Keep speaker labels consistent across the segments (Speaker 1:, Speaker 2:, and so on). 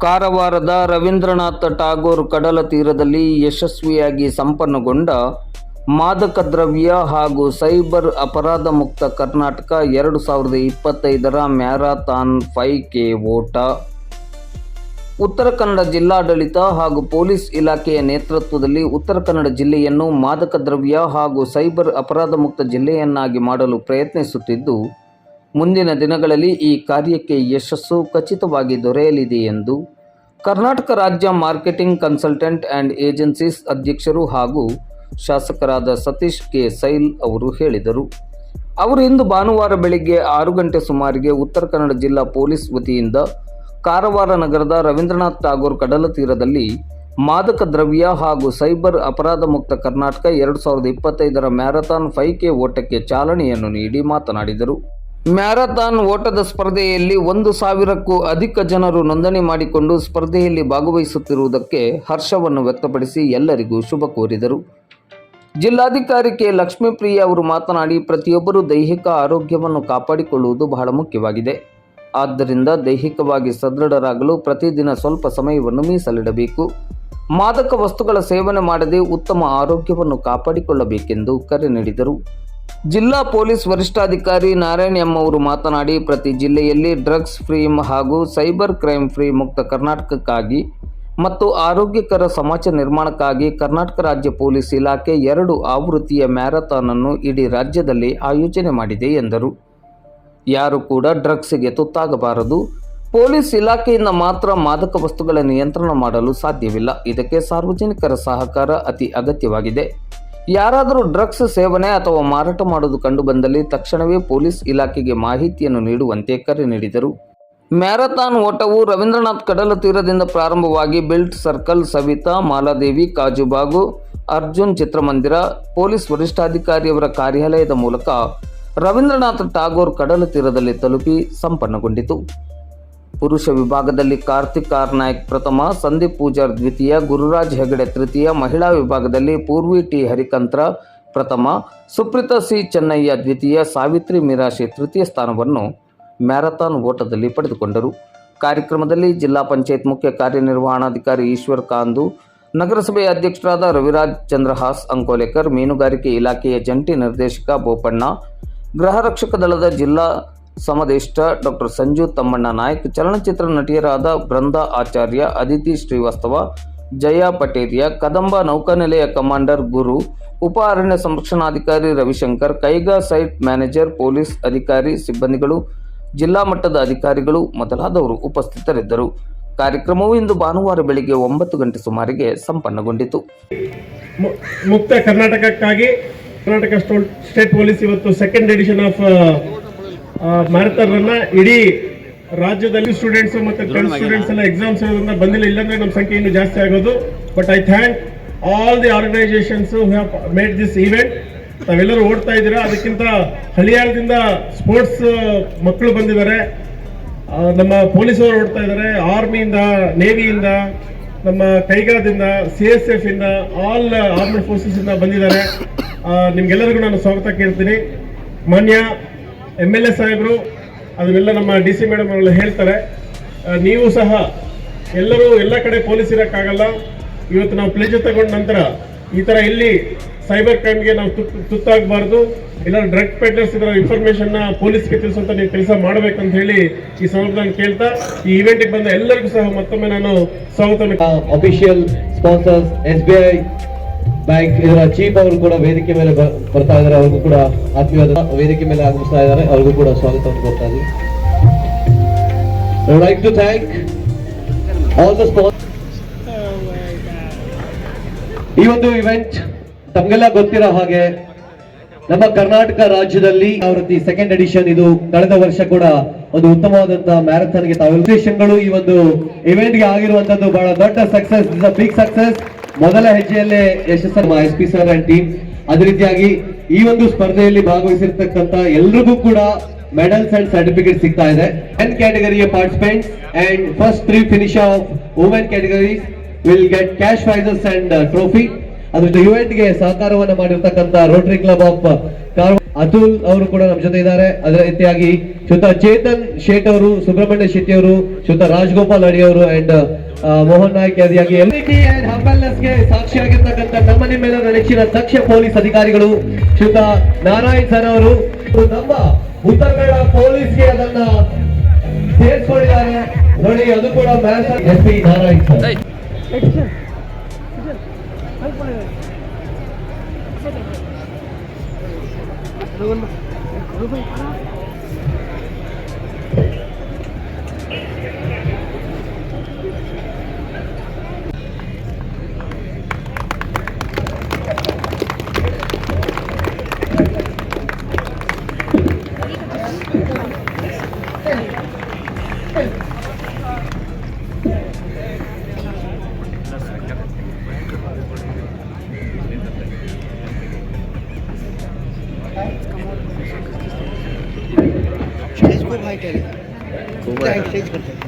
Speaker 1: ಕಾರವಾರದ ರವೀಂದ್ರನಾಥ ಟಾಗೋರ್ ಕಡಲ ತೀರದಲ್ಲಿ ಯಶಸ್ವಿಯಾಗಿ ಸಂಪನ್ನಗೊಂಡ ಮಾದಕ ದ್ರವ್ಯ ಹಾಗೂ ಸೈಬರ್ ಅಪರಾಧ ಮುಕ್ತ ಕರ್ನಾಟಕ ಎರಡು ಸಾವಿರದ ಇಪ್ಪತ್ತೈದರ ಮ್ಯಾರಥಾನ್ ಫೈ ಕೆ ಓಟ. ಉತ್ತರ ಕನ್ನಡ ಜಿಲ್ಲಾಡಳಿತ ಹಾಗೂ ಪೊಲೀಸ್ ಇಲಾಖೆಯ ನೇತೃತ್ವದಲ್ಲಿ ಉತ್ತರ ಕನ್ನಡ ಜಿಲ್ಲೆಯನ್ನು ಮಾದಕ ದ್ರವ್ಯ ಹಾಗೂ ಸೈಬರ್ ಅಪರಾಧ ಮುಕ್ತ ಜಿಲ್ಲೆಯನ್ನಾಗಿ ಮಾಡಲು ಪ್ರಯತ್ನಿಸುತ್ತಿದ್ದು ಮುಂದಿನ ದಿನಗಳಲ್ಲಿ ಈ ಕಾರ್ಯಕ್ಕೆ ಯಶಸ್ಸು ಖಚಿತವಾಗಿ ದೊರೆಯಲಿದೆ ಎಂದು ಕರ್ನಾಟಕ ರಾಜ್ಯ ಮಾರ್ಕೆಟಿಂಗ್ ಕನ್ಸಲ್ಟೆಂಟ್ ಆ್ಯಂಡ್ ಏಜೆನ್ಸೀಸ್ ಅಧ್ಯಕ್ಷರು ಹಾಗೂ ಶಾಸಕರಾದ ಸತೀಶ್ ಕೆ ಸೈಲ್ ಅವರು ಹೇಳಿದರು. ಅವರು ಇಂದು ಭಾನುವಾರ ಬೆಳಿಗ್ಗೆ ಆರು ಗಂಟೆ ಸುಮಾರಿಗೆ ಉತ್ತರ ಕನ್ನಡ ಜಿಲ್ಲಾ ಪೊಲೀಸ್ ವತಿಯಿಂದ ಕಾರವಾರ ನಗರದ ರವೀಂದ್ರನಾಥ್ ಟಾಗೋರ್ ಕಡಲ ತೀರದಲ್ಲಿ ಮಾದಕ ದ್ರವ್ಯ ಹಾಗೂ ಸೈಬರ್ ಅಪರಾಧ ಮುಕ್ತ ಕರ್ನಾಟಕ ಎರಡು ಸಾವಿರದ ಇಪ್ಪತ್ತೈದರ ಮ್ಯಾರಥಾನ್ ಫೈ ಕೆ ಓಟಕ್ಕೆ ಚಾಲನೆಯನ್ನು ನೀಡಿ ಮಾತನಾಡಿದರು. ಮ್ಯಾರಥಾನ್ ಓಟದ ಸ್ಪರ್ಧೆಯಲ್ಲಿ ಒಂದು ಸಾವಿರಕ್ಕೂ ಅಧಿಕ ಜನರು ನೋಂದಣಿ ಮಾಡಿಕೊಂಡು ಸ್ಪರ್ಧೆಯಲ್ಲಿ ಭಾಗವಹಿಸುತ್ತಿರುವುದಕ್ಕೆ ಹರ್ಷವನ್ನು ವ್ಯಕ್ತಪಡಿಸಿ ಎಲ್ಲರಿಗೂ ಶುಭ ಕೋರಿದರು. ಜಿಲ್ಲಾಧಿಕಾರಿ ಕೆ. ಲಕ್ಷ್ಮೀಪ್ರಿಯ ಅವರು ಮಾತನಾಡಿ, ಪ್ರತಿಯೊಬ್ಬರೂ ದೈಹಿಕ ಆರೋಗ್ಯವನ್ನು ಕಾಪಾಡಿಕೊಳ್ಳುವುದು ಬಹಳ ಮುಖ್ಯವಾಗಿದೆ. ಆದ್ದರಿಂದ ದೈಹಿಕವಾಗಿ ಸದೃಢರಾಗಲು ಪ್ರತಿದಿನ ಸ್ವಲ್ಪ ಸಮಯವನ್ನು ಮೀಸಲಿಡಬೇಕು. ಮಾದಕ ವಸ್ತುಗಳ ಸೇವನೆ ಮಾಡದೆ ಉತ್ತಮ ಆರೋಗ್ಯವನ್ನು ಕಾಪಾಡಿಕೊಳ್ಳಬೇಕೆಂದು ಕರೆ ನೀಡಿದರು. ಜಿಲ್ಲಾ ಪೊಲೀಸ್ ವರಿಷ್ಠಾಧಿಕಾರಿ ನಾರಾಯಣ್ ಎಂ ಅವರು ಮಾತನಾಡಿ, ಪ್ರತಿ ಜಿಲ್ಲೆಯಲ್ಲಿ ಡ್ರಗ್ಸ್ ಫ್ರೀ ಹಾಗೂ ಸೈಬರ್ ಕ್ರೈಮ್ ಫ್ರೀ ಮುಕ್ತ ಕರ್ನಾಟಕಕ್ಕಾಗಿ ಮತ್ತು ಆರೋಗ್ಯಕರ ಸಮಾಜ ನಿರ್ಮಾಣಕ್ಕಾಗಿ ಕರ್ನಾಟಕ ರಾಜ್ಯ ಪೊಲೀಸ್ ಇಲಾಖೆ ಎರಡು ಆವೃತ್ತಿಯ ಮ್ಯಾರಥಾನ್ ಅನ್ನು ಇಡೀ ರಾಜ್ಯದಲ್ಲಿ ಆಯೋಜನೆ ಮಾಡಿದೆ ಎಂದರು. ಯಾರು ಕೂಡ ಡ್ರಗ್ಸ್ಗೆ ತುತ್ತಾಗಬಾರದು. ಪೊಲೀಸ್ ಇಲಾಖೆಯಿಂದ ಮಾತ್ರ ಮಾದಕ ವಸ್ತುಗಳ ನಿಯಂತ್ರಣ ಮಾಡಲು ಸಾಧ್ಯವಿಲ್ಲ. ಇದಕ್ಕೆ ಸಾರ್ವಜನಿಕರ ಸಹಕಾರ ಅತಿ ಅಗತ್ಯವಾಗಿದೆ. ಯಾರಾದರೂ ಡ್ರಗ್ಸ್ ಸೇವನೆ ಅಥವಾ ಮಾರಾಟ ಮಾಡುವುದು ಕಂಡುಬಂದಲ್ಲಿ ತಕ್ಷಣವೇ ಪೊಲೀಸ್ ಇಲಾಖೆಗೆ ಮಾಹಿತಿಯನ್ನು ನೀಡುವಂತೆ ಕರೆ ನೀಡಿದರು. ಮ್ಯಾರಥಾನ್ ಓಟವು ರವೀಂದ್ರನಾಥ್ ಕಡಲ ತೀರದಿಂದ ಪ್ರಾರಂಭವಾಗಿ ಬೆಲ್ಟ್ ಸರ್ಕಲ್, ಸವಿತಾ, ಮಾಲಾದೇವಿ, ಕಾಜುಬಾಗು, ಅರ್ಜುನ್ ಚಿತ್ರಮಂದಿರ, ಪೊಲೀಸ್ ವರಿಷ್ಠಾಧಿಕಾರಿಯವರ ಕಾರ್ಯಾಲಯದ ಮೂಲಕ ರವೀಂದ್ರನಾಥ್ ಟಾಗೋರ್ ಕಡಲ ತೀರದಲ್ಲಿ ತಲುಪಿ ಸಂಪನ್ನಗೊಂಡಿತು. ಪುರುಷ ವಿಭಾಗದಲ್ಲಿ ಕಾರ್ತಿಕ್ ಕಾರ್ನಾಯಕ್ ನಾಯ್ಕ್ ಪ್ರಥಮ, ಸಂದೀಪ್ ಪೂಜಾರ್ ದ್ವಿತೀಯ, ಗುರುರಾಜ್ ಹೆಗಡೆ ತೃತೀಯ, ಮಹಿಳಾ ವಿಭಾಗದಲ್ಲಿ ಪೂರ್ವಿ ಟಿ ಹರಿಕಂತ್ರ ಪ್ರಥಮ, ಸುಪ್ರೀತಾ ಸಿ ಚೆನ್ನಯ್ಯ ದ್ವಿತೀಯ, ಸಾವಿತ್ರಿ ಮೀರಾಶಿ ತೃತೀಯ ಸ್ಥಾನವನ್ನು ಮ್ಯಾರಥಾನ್ ಓಟದಲ್ಲಿ ಪಡೆದುಕೊಂಡರು. ಕಾರ್ಯಕ್ರಮದಲ್ಲಿ ಜಿಲ್ಲಾ ಪಂಚಾಯತ್ ಮುಖ್ಯ ಕಾರ್ಯನಿರ್ವಹಣಾಧಿಕಾರಿ ಈಶ್ವರ್ ಕಾಂದು, ನಗರಸಭೆಯ ಅಧ್ಯಕ್ಷರಾದ ರವಿರಾಜ್ ಚಂದ್ರಹಾಸ್ ಅಂಕೋಲೇಕರ್, ಮೀನುಗಾರಿಕೆ ಇಲಾಖೆಯ ಜಂಟಿ ನಿರ್ದೇಶಕ ಬೋಪಣ್ಣ, ಗೃಹ ರಕ್ಷಕ ದಳದ ಜಿಲ್ಲಾ ಸಮದೇಷ್ಟ ಡಾಕ್ಟರ್ ಸಂಜು ತಮ್ಮಣ್ಣ ನಾಯಕ್, ಚಲನಚಿತ್ರ ನಟಿಯರಾದ ಬೃಂದಾ ಆಚಾರ್ಯ, ಅದಿತಿ ಶ್ರೀವಾಸ್ತವ, ಜಯಾ ಪಟೇರಿಯ, ಕದಂಬ ನೌಕಾನೆಲೆಯ ಕಮಾಂಡರ್ ಗುರು, ಉಪ ಅರಣ್ಯ ಸಂರಕ್ಷಣಾಧಿಕಾರಿ Ravishankar, Kaiga site manager, police ಅಧಿಕಾರಿ ಸಿಬ್ಬಂದಿಗಳು, ಜಿಲ್ಲಾ ಮಟ್ಟದ ಅಧಿಕಾರಿಗಳು ಮೊದಲಾದವರು ಉಪಸ್ಥಿತರಿದ್ದರು. ಕಾರ್ಯಕ್ರಮವು ಇಂದು ಭಾನುವಾರ ಬೆಳಿಗ್ಗೆ ಒಂಬತ್ತು ಗಂಟೆ ಸುಮಾರಿಗೆ ಸಂಪನ್ನಗೊಂಡಿತು.
Speaker 2: ಮುಕ್ತ ಕರ್ನಾಟಕಕ್ಕಾಗಿ ಕರ್ನಾಟಕ ಸ್ಟೇಟ್ ಪೊಲೀಸ್ ಇವತ್ತು ಸೆಕೆಂಡ್ ಎಡಿಷನ್ ಆಫ್ ಅನ್ನ ಇಡೀ ರಾಜ್ಯದಲ್ಲಿ ಸ್ಟೂಡೆಂಟ್ಸ್ ಮತ್ತೆ ಟೆಂತ್ ಸ್ಟೂಡೆಂಟ್ಸ್ ಎಲ್ಲ ಎಕ್ಸಾಮ್ಸ್ ಇರೋದ್ರಿಂದ ಬಂದಿಲ್ಲ. ಇಲ್ಲಾಂದ್ರೆ ನಮ್ಮ ಸಂಖ್ಯೆ ಇನ್ನೂ ಜಾಸ್ತಿ ಆಗೋದು. But I thank all the organisations have made this event ತಾವೆಲ್ಲರೂ ಓಡ್ತಾ ಇದ್ದೀರಾ? ಅದಕ್ಕಿಂತ ಹಳಿಯಾಳದಿಂದ ಸ್ಪೋರ್ಟ್ಸ್ ಮಕ್ಕಳು ಬಂದಿದ್ದಾರೆ. ನಮ್ಮ ಪೊಲೀಸವರು ಓಡ್ತಾ ಇದ್ದಾರೆ. ಆರ್ಮಿಯಿಂದ ನೇವಿಯಿಂದ ನಮ್ಮ ಕೈಗಾದಿಂದ ಸಿ ಎಸ್ ಎಫ್ ಇಂದ ಆಲ್ ಆರ್ಮಡ್ ಫೋರ್ಸಸ್ ಇಂದ ಬಂದಿದ್ದಾರೆ. ನಿಮ್ಗೆಲ್ಲರಿಗೂ ನಾನು ಸ್ವಾಗತ ಕೇಳ್ತೀನಿ. ಮಾನ್ಯ ಎಂ ಎಲ್ ಎ ಸಾಹೇಬರು, ಅದನ್ನೆಲ್ಲ ನಮ್ಮ ಡಿ ಸಿ ಮೇಡಮ್ ಅವರೆಲ್ಲ ಹೇಳ್ತಾರೆ. ನೀವು ಸಹ ಎಲ್ಲರೂ ಎಲ್ಲ ಕಡೆ ಪೊಲೀಸ್ ಇರೋಕ್ಕಾಗಲ್ಲ. ಇವತ್ತು ನಾವು ಪ್ಲೇಜ್ ತಗೊಂಡ ನಂತರ ಈ ಥರ ಇಲ್ಲಿ ಸೈಬರ್ ಕ್ರೈಮ್ಗೆ ನಾವು ತುತ್ತು, ತುತ್ತಾಗಬಾರ್ದು. ಇಲ್ಲ ಡ್ರಗ್ ಪೆಡ್ಲರ್ಸ್ ಇದರ ಇನ್ಫಾರ್ಮೇಶನ್ನ ಪೊಲೀಸ್ಗೆ ತಿಳಿಸುವಂಥ ನೀವು ಕೆಲಸ ಮಾಡಬೇಕಂತ ಹೇಳಿ ಈ ಸಂದರ್ಭದಲ್ಲಿ ಕೇಳ್ತಾ, ಈ ಇವೆಂಟಿಗೆ ಬಂದ ಎಲ್ಲರಿಗೂ ಸಹ ಮತ್ತೊಮ್ಮೆ ನಾನು ಸ್ವಾಗತ
Speaker 3: official sponsors S B I bank ಇದರ ಚೀಫ್ ಅವರು ಕೂಡ ವೇದಿಕೆ ಮೇಲೆ ಬರ್ತಾ ಇದ್ದಾರೆ. ಅವ್ರಿಗೂ ಕೂಡ ಆತ್ಮೀಯವಾದ ವೇದಿಕೆ ಮೇಲೆ ಆಗಮಿಸ್ತಾ ಇದ್ದಾರೆ. ಅವ್ರಿಗೂ ಕೂಡ ಸ್ವಾಗತ ಕೊಡ್ತಾ ಇದ್ದೀವಿ ಟು ಥ್ಯಾಂಕ್ ಆಲ್ ದ ಈ ಒಂದು ಇವೆಂಟ್ ತಮಗೆಲ್ಲ ಗೊತ್ತಿರೋ ಹಾಗೆ ನಮ್ಮ ಕರ್ನಾಟಕ ರಾಜ್ಯದಲ್ಲಿ ಆವೃತ್ತಿ ಸೆಕೆಂಡ್ ಎಡಿಷನ್ ಇದು ಕಳೆದ ವರ್ಷ ಕೂಡ ಒಂದು ಉತ್ತಮವಾದಂತಹ ಮ್ಯಾರಥಾನ್ಗೆ ದೇಶಗಳು ಈ ಒಂದು ಇವೆಂಟ್ಗೆ ಆಗಿರುವಂತದ್ದು ಬಹಳ ದೊಡ್ಡ ಸಕ್ಸಸ್ ಬಿಗ್ ಸಕ್ಸಸ್ ಮೊದಲ ಹೆಜ್ಜೆಯಲ್ಲೇ ಯಶಸ್ಸು S P sir and team ಅದೇ ರೀತಿಯಾಗಿ ಈ ಒಂದು ಸ್ಪರ್ಧೆಯಲ್ಲಿ ಭಾಗವಹಿಸಿರ್ತಕ್ಕಂತ ಎಲ್ರಿಗೂ ಕೂಡ ಮೆಡಲ್ಸ್ ಅಂಡ್ ಸರ್ಟಿಫಿಕೇಟ್ ಸಿಗ್ತಾ ಇದೆ. Ten ಕ್ಯಾಟಗರಿಯ participant and first three finish of women category will get cash prizes and trophy ಅದ್ರ ಇವೆಂಟ್ಗೆ ಸಹಕಾರವನ್ನು ಮಾಡಿರ್ತಕ್ಕಂತ ರೋಟರಿ ಕ್ಲಬ್ ಆಫ್ ಅತುಲ್ ಅವರು ಕೂಡ ನಮ್ಮ ಜೊತೆ ಇದ್ದಾರೆ. ಅದೇ ರೀತಿಯಾಗಿ ಶುತ ಚೇತನ್ ಶೇಟ್ ಅವರು, ಸುಬ್ರಹ್ಮಣ್ಯ ಶೆಟ್ಟಿ ಅವರು ಶುತ ರಾಜಗೋಪಾಲ್ ಅಡಿ ಅವರು ಅಂಡ್ ಮೋಹನ್ ನಾಯ್ಕ್ ಆದಿಯಾಗಿ ಗೆ ಸಾಕ್ಷಿಯಾಗಿರ್ತಕ್ಕಂಥ ನಮ್ಮ ನಿಮ್ಮೆಲ್ಲರ ನೆಚ್ಚಿನ ದಕ್ಷ ಪೊಲೀಸ್ ಅಧಿಕಾರಿಗಳು ಶ್ರೀತ ನಾರಾಯಣ್ ಸರ್ ಅವರು. ನಮ್ಮ ಉತ್ತರ ಕನ್ನಡ ಪೊಲೀಸ್ಗೆ ಅದನ್ನ ಸೇರಿಸ್ಕೊಂಡಿದ್ದಾರೆ. ನೋಡಿ ಅದು ಕೂಡ S P Narayan sir.
Speaker 4: Stage खूप हाईट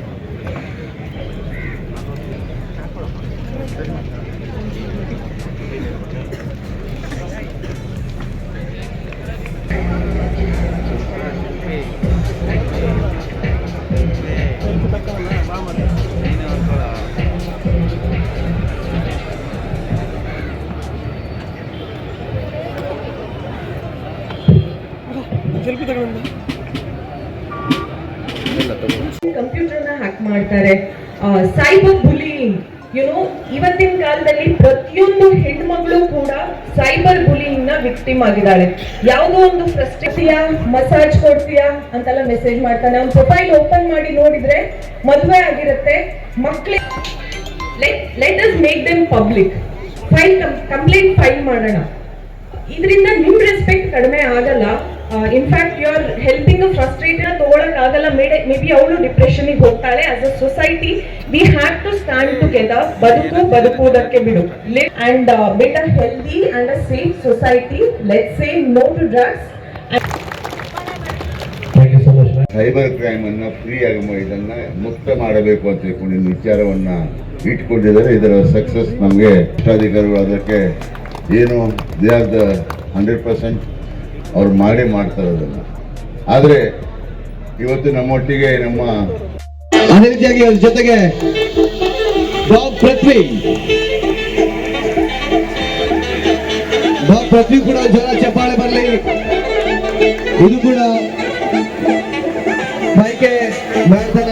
Speaker 5: ಮಾಡ್ತಾರೆ. ಸೈಬರ್ ಬುಲಿಯಿಂಗ್ ಯುನೋ ಇವತ್ತಿನ ಕಾಲದಲ್ಲಿ ಪ್ರತಿಯೊಂದು ಹೆಣ್ಮಗಳು ಕೂಡ ಸೈಬರ್ ಬುಲಿಯಿಂಗ್ನ ವಿಕ್ಟಿಮ್ ಆಗಿದ್ದಾಳೆ. ಯಾವುದೋ ಒಂದು ಫ್ರಸ್ಟ್ರೇಟಿಯಾ ಮಸಾಜ್ ಕೊಡ್ತೀಯಾ ಅಂತೆಲ್ಲ ಮೆಸೇಜ್ ಮಾಡ್ತಾನೆ. ಅವ್ನ ಪ್ರೊಫೈಲ್ ಓಪನ್ ಮಾಡಿ ನೋಡಿದ್ರೆ ಮದುವೆ ಆಗಿರುತ್ತೆ. ಮಕ್ಳಿಗೆ let us make them public file complaint file ಮಾಡೋಣ. ಇದರಿಂದ ನಿಮ್ ರೆಸ್ಪೆಕ್ಟ್ ಕಡಿಮೆ ಆಗಲ್ಲ. In fact you are helping frustrated ತಗೊಳಕ್ ಆಗಲ್ಲ. ಮೇಡ ಮೇ ಬಿ ಅವಳು ಡಿಪ್ರೆಷನ್ ಹೋಗ್ತಾಳೆ. As a society we have to stand together ಬದುಕು ಬದುಕುವುದಕ್ಕೆ ಬಿಡು. And bit a healthy and a safe society let
Speaker 3: say no to drugs
Speaker 6: cyber crime ಅನ್ನ free ಆಗಿ ಇದನ್ನ ಮುಕ್ತ ಮಾಡಬೇಕು ಅಂತ ಹೇಳ್ಕೊಂಡು ವಿಚಾರವನ್ನ ಇಟ್ಕೊಂಡಿದ್ದಾರೆ. ಇದರ ಸಕ್ಸಸ್ ನಮಗೆ ಅಧಿಕಾರಿಗಳು ಅದಕ್ಕೆ ಏನು they are the hundred percent ಅವ್ರು ಮಾಡಿ ಮಾಡ್ತಾ ಇರೋದನ್ನ ಆದರೆ ಇವತ್ತು ನಮ್ಮೊಟ್ಟಿಗೆ ನಮ್ಮ
Speaker 3: ಅದೇ ರೀತಿಯಾಗಿ ಅವ್ರ ಜೊತೆಗೆ ಬಾಬ್ ಪೃಥ್ವಿ. ಬಾಬ್ ಪೃಥ್ವಿ ಕೂಡ ಜ್ವರ ಚಪ್ಪಾಳೆ ಬರಲಿ. ಇದು ಕೂಡ ಮೈಕೆ ಮಾಡ್ತಾನೆ